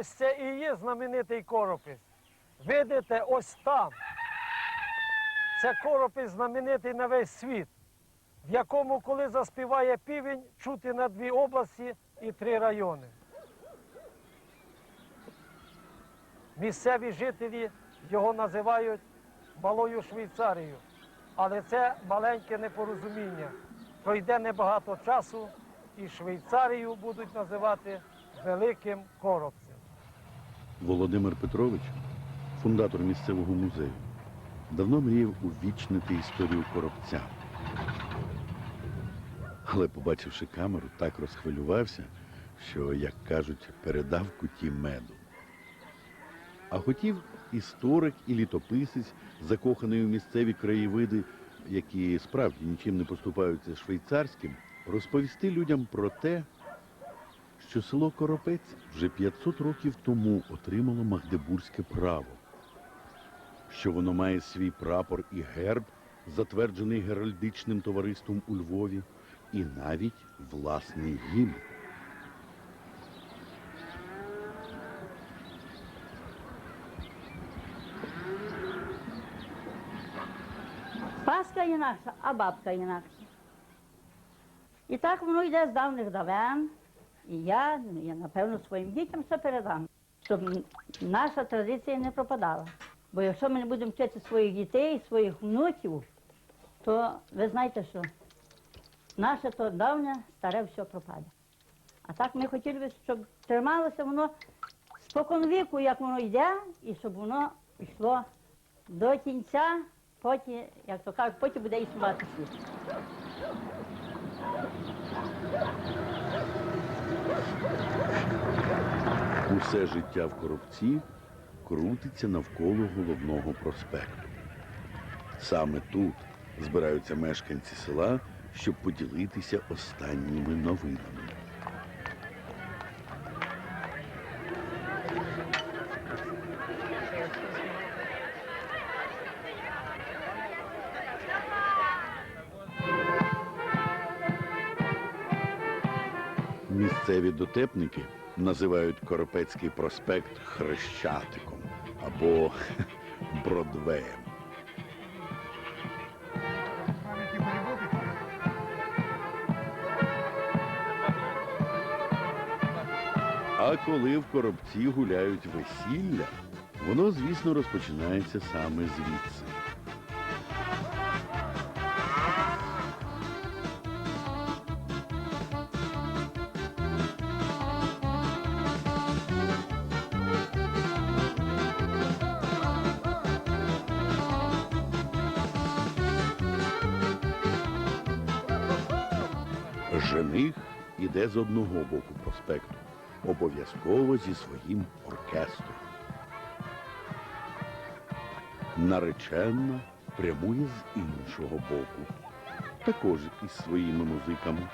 Ось це і є знаменитий коропець. Видите, ось там. Це коропець знаменитий на весь світ, в якому, коли заспіває півень, чути на дві області і три райони. Місцеві жителі його називають Малою Швейцарією. Але це маленьке непорозуміння. Пройде небагато часу, і Швейцарію будуть називати Великим Коробцем. Володимир Петрович, фундатор місцевого музею, давно мріяв увічнити історію коробця. Але, побачивши камеру, так розхвилювався, що, як кажуть, передав куті меду. А хотів історик і літописець, закоханий у місцеві краєвиди, які справді нічим не поступаються швейцарським, розповісти людям про те, що село Коропець вже 500 років тому отримало Магдебурзьке право, що воно має свій прапор і герб, затверджений геральдичним товариством у Львові, і навіть власний гімн. Паска інакша, а бабка інакша. І так воно йде з давних давен. І я, я напевно, своїм дітям все передам, щоб наша традиція не пропадала. Бо якщо ми не будемо вчити своїх дітей, своїх внуків, то ви знаєте що? Наше то давнє, старе все пропаде. А так ми хотіли б, щоб трималося воно спокон віку, як воно йде, і щоб воно йшло до кінця, потім, як то кажуть, потім буде існувати світ. Усе життя в Коробці крутиться навколо головного проспекту. Саме тут збираються мешканці села, щоб поділитися останніми новинами. Місцеві дотепники називають Коропецький проспект Хрещатиком або Бродвеєм. А коли в коробці гуляють весілля, воно, звісно, розпочинається саме звідси. З одного боку проспекту, обов'язково зі своїм оркестром. Наречена прямує з іншого боку, також із своїми музиками.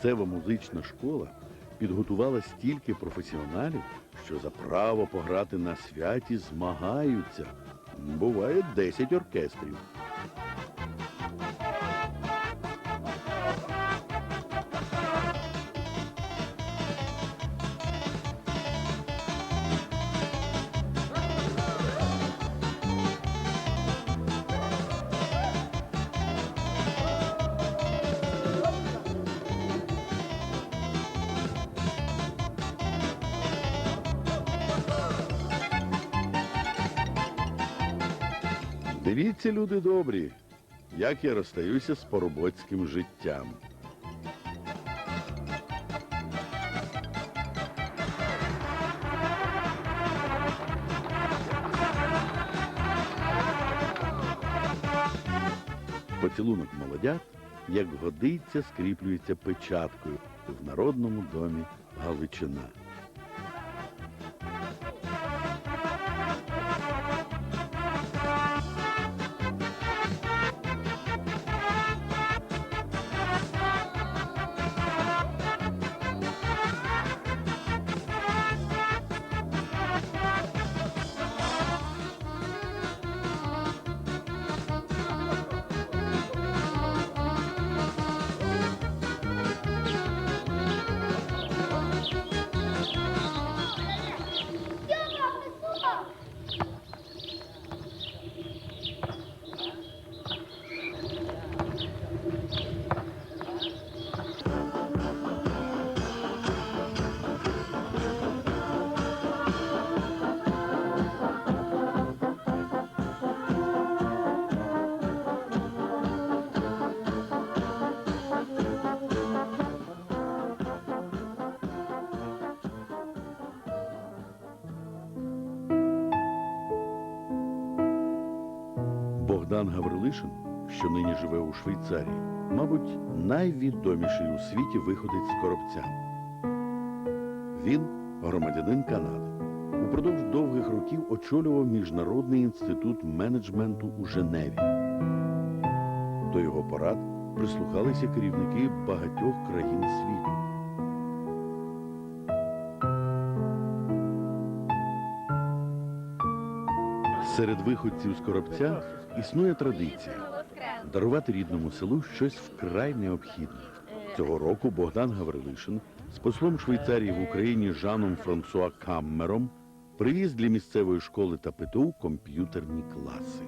Місцева музична школа підготувала стільки професіоналів, що за право пограти на святі змагаються. Буває 10 оркестрів. Дивіться, люди добрі, як я розстаюся з поробоцьким життям. Поцілунок молодят, як годиться, скріплюється печаткою в народному домі Галичина. Гаврилишин, що нині живе у Швейцарії, мабуть, найвідоміший у світі виходець з коробця. Він громадянин Канади. Упродовж довгих років очолював Міжнародний інститут менеджменту у Женеві. До його порад прислухалися керівники багатьох країн світу. Серед виходців з коробця існує традиція дарувати рідному селу щось вкрай необхідне. Цього року Богдан Гаврилишин з послом Швейцарії в Україні Жаном Франсуа Каммером привіз для місцевої школи та ПТУ комп'ютерні класи.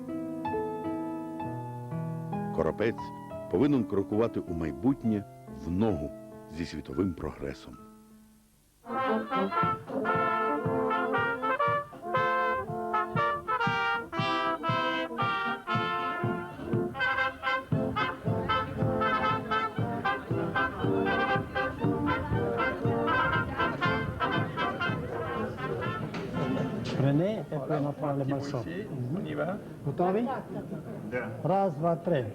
Коропець повинен крокувати у майбутнє в ногу зі світовим прогресом. Рене, e poi una parole malso. Готові? Раз, два, три.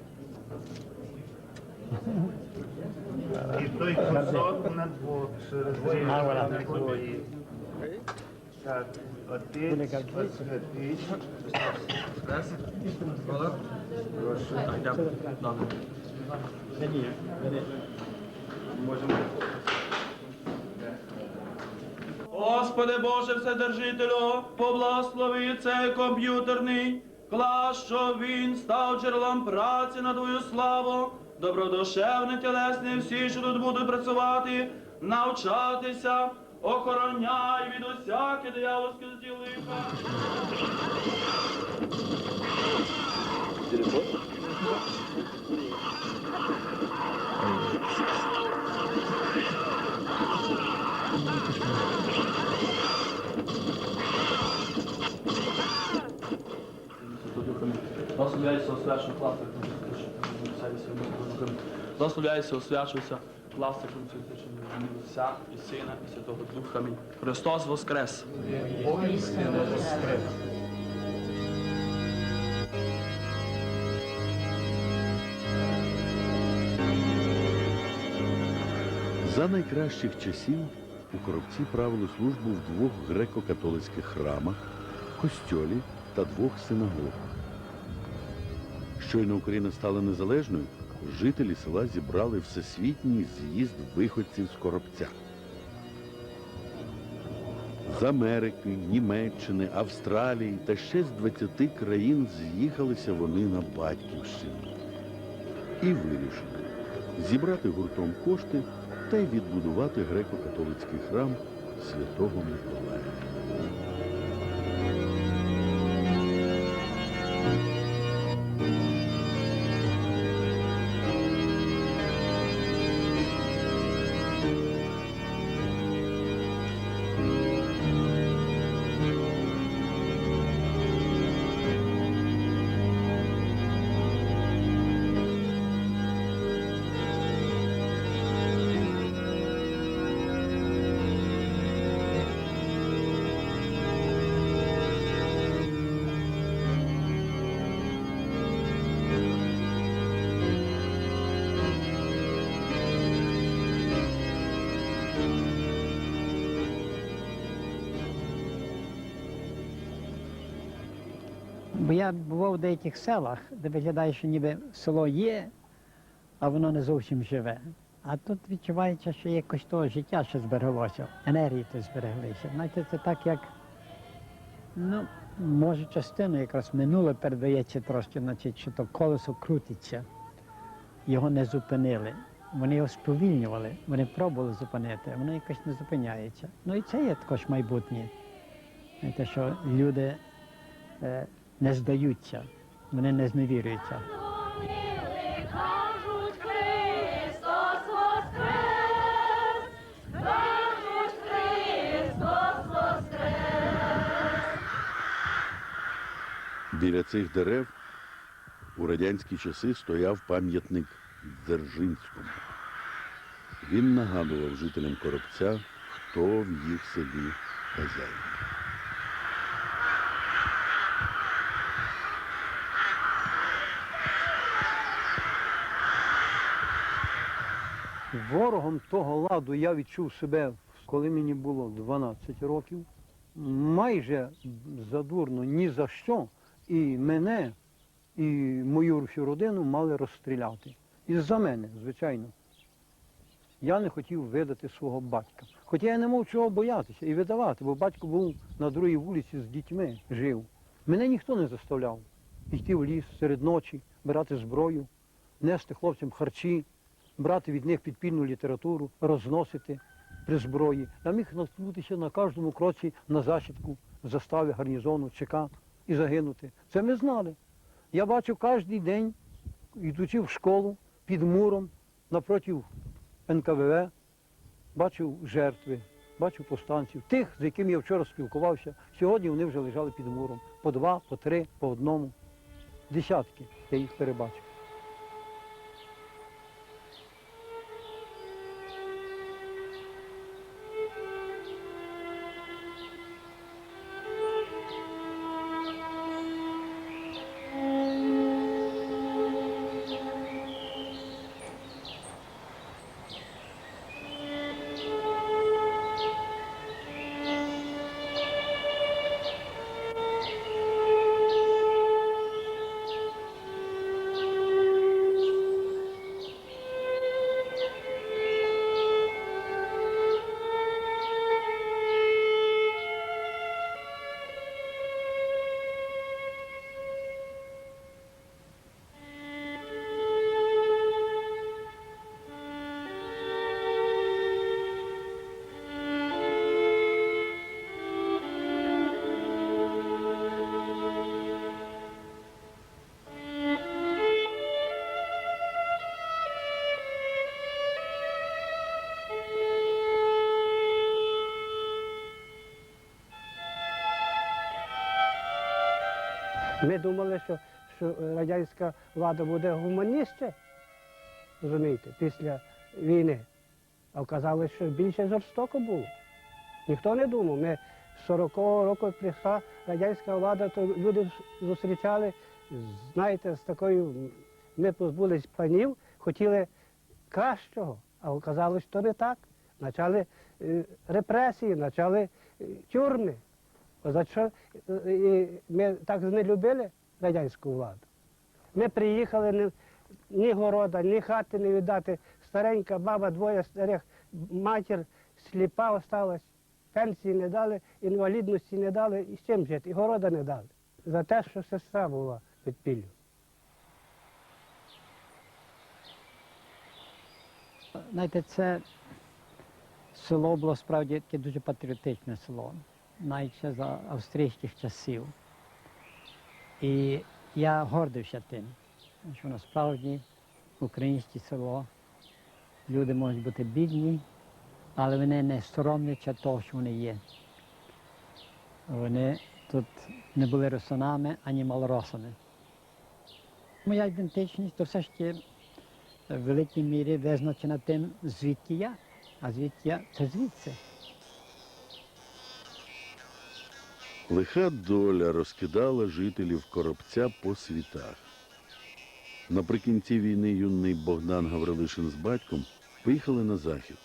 І той кусок на двох через А, voilà. такої. Так, отець, Делегат. освятий. Господи Боже Вседержителю, поблагослови цей комп'ютерний клас, щоб він став джерелом праці на Твою славу, добродушевний, тілесний, всі, що тут будуть працювати, навчатися, охороняй від усяке диявольське зділиха. Благословляйся, Благословляйся, освячуйся класиком Отця і Сина і Святого Духа. Христос Воскрес! За найкращих часів у коробці правили службу в двох греко-католицьких храмах, костьолі та двох синагогах. Щойно Україна стала незалежною, жителі села зібрали всесвітній з'їзд виходців з коробця. З Америки, Німеччини, Австралії та ще з 20 країн з'їхалися вони на батьківщину і вирішили зібрати гуртом кошти та й відбудувати греко-католицький храм Святого Миколая. Бо я бував в деяких селах, де виглядає, що ніби село є, а воно не зовсім живе. А тут відчувається, що якось того життя ще збереглося, енергії то збереглися. Знаєте, це так як, ну, може, частину якраз минуле передається трошки, значить, що то колесо крутиться. Його не зупинили. Вони його сповільнювали, вони пробували зупинити, а воно якось не зупиняється. Ну і це є також майбутнє. Знаєте, що люди е, не здаються, вони не зневірюються. Біля цих дерев у радянські часи стояв пам'ятник Дзержинському. Він нагадував жителям коробця, хто в їх селі хазяїн. Ворогом того ладу я відчув себе, коли мені було 12 років, майже задурно ні за що, і мене, і мою всю родину мали розстріляти. Із-за мене, звичайно. Я не хотів видати свого батька. Хоча я не мав чого боятися і видавати, бо батько був на другій вулиці з дітьми, жив. Мене ніхто не заставляв йти в ліс серед ночі, брати зброю, нести хлопцям харчі, брати від них підпільну літературу, розносити при зброї. Я міг наткнутися на кожному кроці на засідку, застави гарнізону, ЧК і загинути. Це ми знали. Я бачив кожен день, йдучи в школу під муром напроти НКВВ, бачив жертви, бачив повстанців. Тих, з якими я вчора спілкувався, сьогодні вони вже лежали під муром. По два, по три, по одному. Десятки я їх перебачив. Ми думали, що, що радянська влада буде гуманістська, розумієте, після війни. А вказалося, що більше жорстоко було. Ніхто не думав. Ми з 40-го року прийшла радянська влада, то люди зустрічали, знаєте, з такою, ми позбулись панів, хотіли кращого, а оказалось, що не так. Почали е, репресії, почали е, тюрми. За що е, і ми так не любили радянську владу. Ми приїхали, ні, ні города, ні хати не віддати. Старенька баба, двоє старих, матір сліпа осталась, пенсії не дали, інвалідності не дали, і з чим жити, і города не дали. За те, що сестра була під піллю. Знаєте, це село було справді таке дуже патріотичне село, навіть ще за австрійських часів. І я гордився тим, що насправді українське село, люди можуть бути бідні, але вони не соромляться того, що вони є. Вони тут не були русанами ані малоросами. Моя ідентичність то все таки в великій мірі визначена тим, звідки я. А звідки я це звідси. Лиха доля розкидала жителів коробця по світах. Наприкінці війни юний Богдан Гаврилишин з батьком поїхали на захід.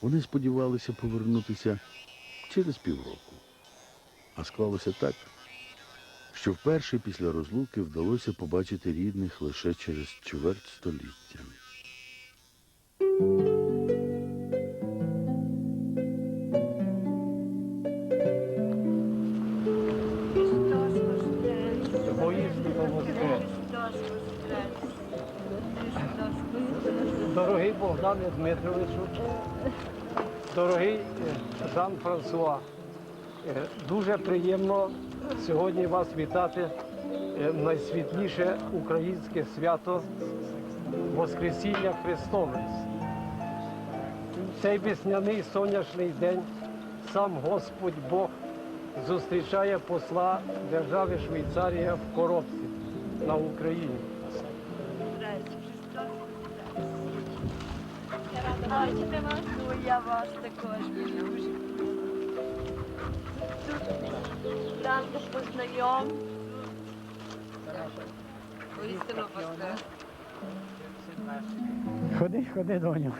Вони сподівалися повернутися через півроку. А склалося так, що вперше після розлуки вдалося побачити рідних лише через чверть століття. Дорогий Богдане Дмитровичу, дорогий е, Жан-Франсуа, е, дуже приємно сьогодні вас вітати е, найсвітліше українське свято Воскресіння Христове. Цей весняний сонячний день сам Господь Бог зустрічає посла держави Швейцарія в коробці на Україні. Бачити вас. Ну, я вас також дуже. Тут ранку познайом. Воістину Ходи, ходи, доню.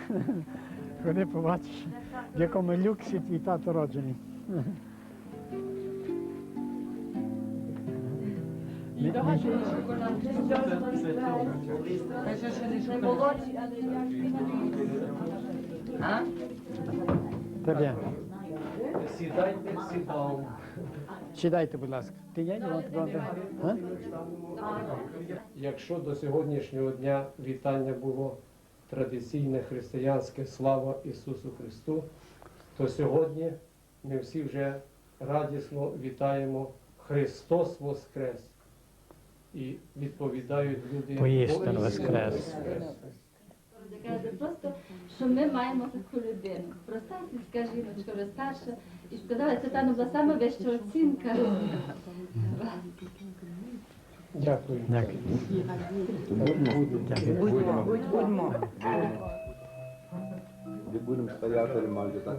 Ходи, побачиш, в якому люксі твій тато роджений. Тебе. Сідайте, сідав. Сідайте, будь ласка. Ти Петрович? А? Якщо до сьогоднішнього дня вітання було традиційне християнське слава Ісусу Христу, то сьогодні ми всі вже радісно вітаємо Христос Воскрес. І відповідають люди Поістину Воскрес. Каже просто, що ми маємо таку людину. Проста сільська жіночка, вже старша. І сказала, це певно була саме вища оцінка. Дякую. Дякую. Дякую. Будемо стояти майже так.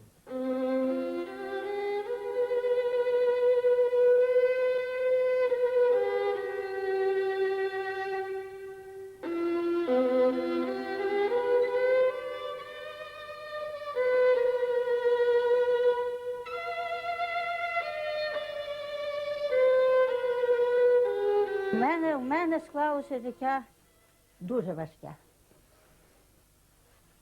склалося життя дуже важке.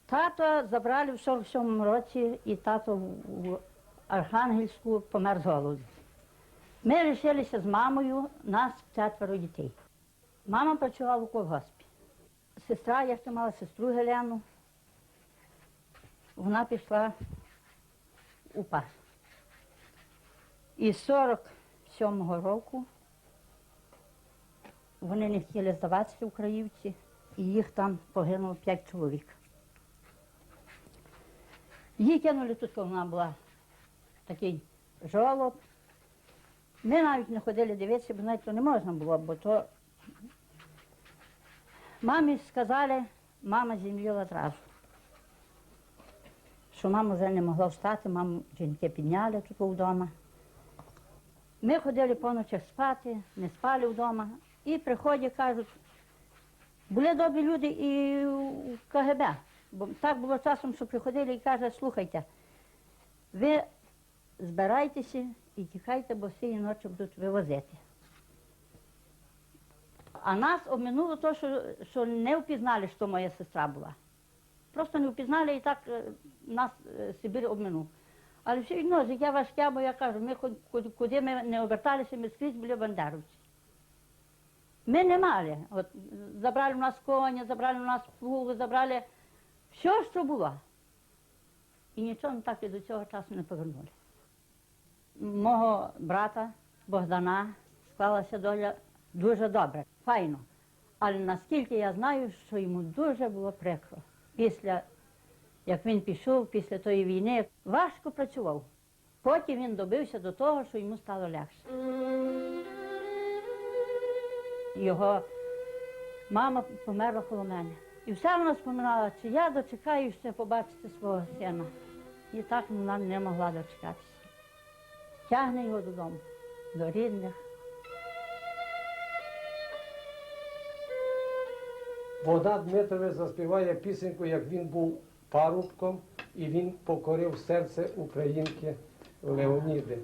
Тато забрали в 47-му році, і тато в- Архангельську помер з голоду. Ми лишилися з мамою, нас четверо дітей. Мама працювала у колгоспі. Сестра, я ще мала сестру Гелену. Вона пішла у пас. І з 47-го року вони не хотіли здаватися українці, і їх там погинуло п'ять чоловік. Її кинули тут, коли вона була такий жолоб. Ми навіть не ходили дивитися, бо навіть то не можна було, бо то мамі сказали, мама зім'яла одразу. Що мама вже не могла встати, маму жінки підняли тут вдома. Ми ходили по ночах спати, не спали вдома. І приходять, кажуть, були добрі люди і в КГБ. Бо так було часом, що приходили і кажуть, слухайте, ви збирайтеся і тікайте, бо цієї ночі будуть вивозити. А нас обминуло те, що, що не впізнали, що моя сестра була. Просто не впізнали і так е, нас е, Сибір обминув. Але все одно життя важке, бо я кажу, ми куди ми не оберталися, ми скрізь були бандеровці. Ми не мали. От, забрали у нас коня, забрали у нас плуги, забрали все, що було. І нічого так і до цього часу не повернули. Мого брата Богдана склалася доля дуже добре, файно. Але наскільки я знаю, що йому дуже було прикро. Після, як він пішов, після тої війни, важко працював. Потім він добився до того, що йому стало легше. Його мама померла коло мене. І все вона споминала, чи я дочекаюся побачити свого сина. І так вона не могла дочекатися. Тягне його додому, до рідних. Богдан Дмитрович заспіває пісеньку, як він був парубком і він покорив серце українки Леоніди.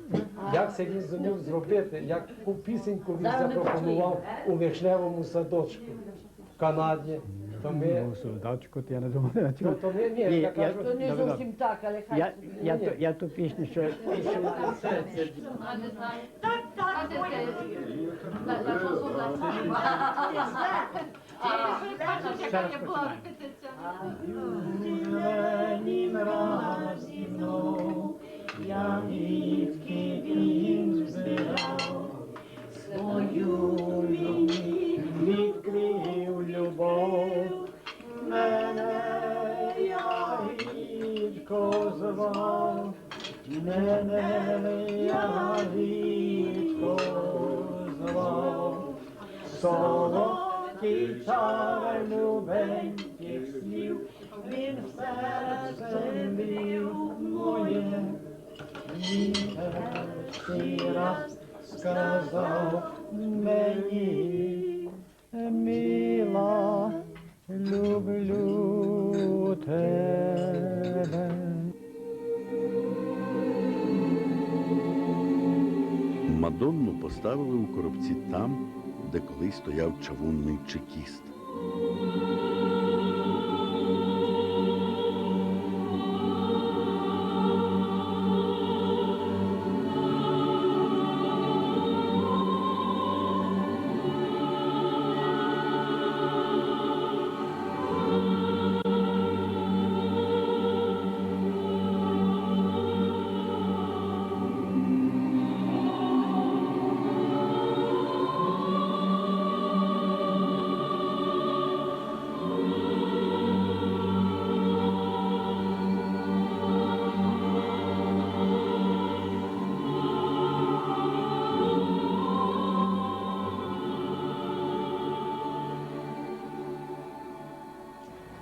Як це він зумів зробити, яку пісеньку він запропонував у вишневому садочку в Канаді. То ми, Солдатчику, то я не думаю. то, то ми ні, Ні, я я- кажу, То не зовсім так, але хай. Я, я, ту- я ту пісню, ягідки він свою мені відкрив любов, мене ягідко мене ягідко звав, солодкий чар любеньких слів, він серце мрів моє раз сказав мені, мила, люблю тебе. Мадонну поставили у коробці там, де колись стояв чавунний чекіст.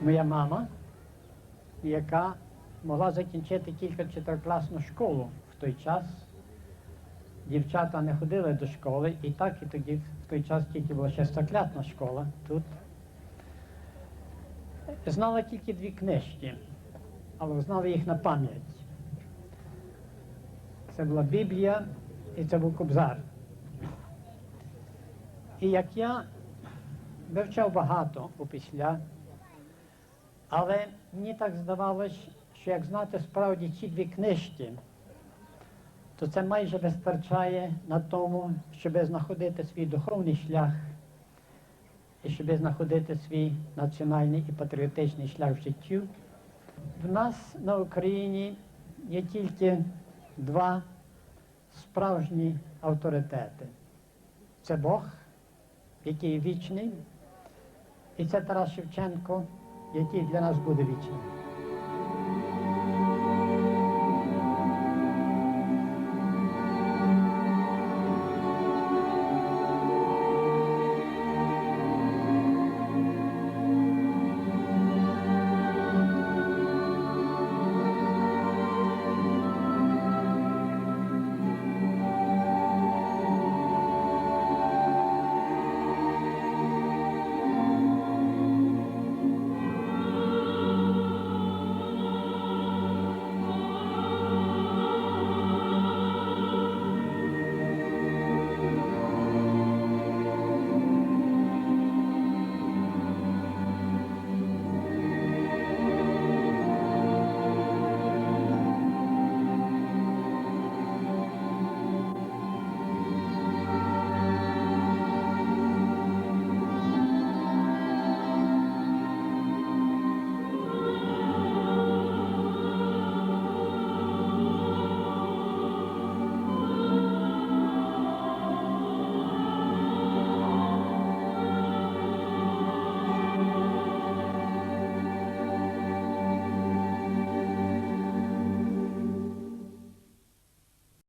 Моя мама, яка могла закінчити тільки чотирикласну школу в той час. Дівчата не ходили до школи, і так і тоді в той час тільки була шестокласна школа тут. Знала тільки дві книжки, але знала їх на пам'ять. Це була Біблія і це був Кобзар. І як я вивчав багато опісля, але мені так здавалось, що як знати справді ці дві книжки, то це майже вистачає на тому, щоб знаходити свій духовний шлях і щоб знаходити свій національний і патріотичний шлях в життю. В нас на Україні є тільки два справжні авторитети. Це Бог, який вічний, і це Тарас Шевченко, який для нас буде вічним.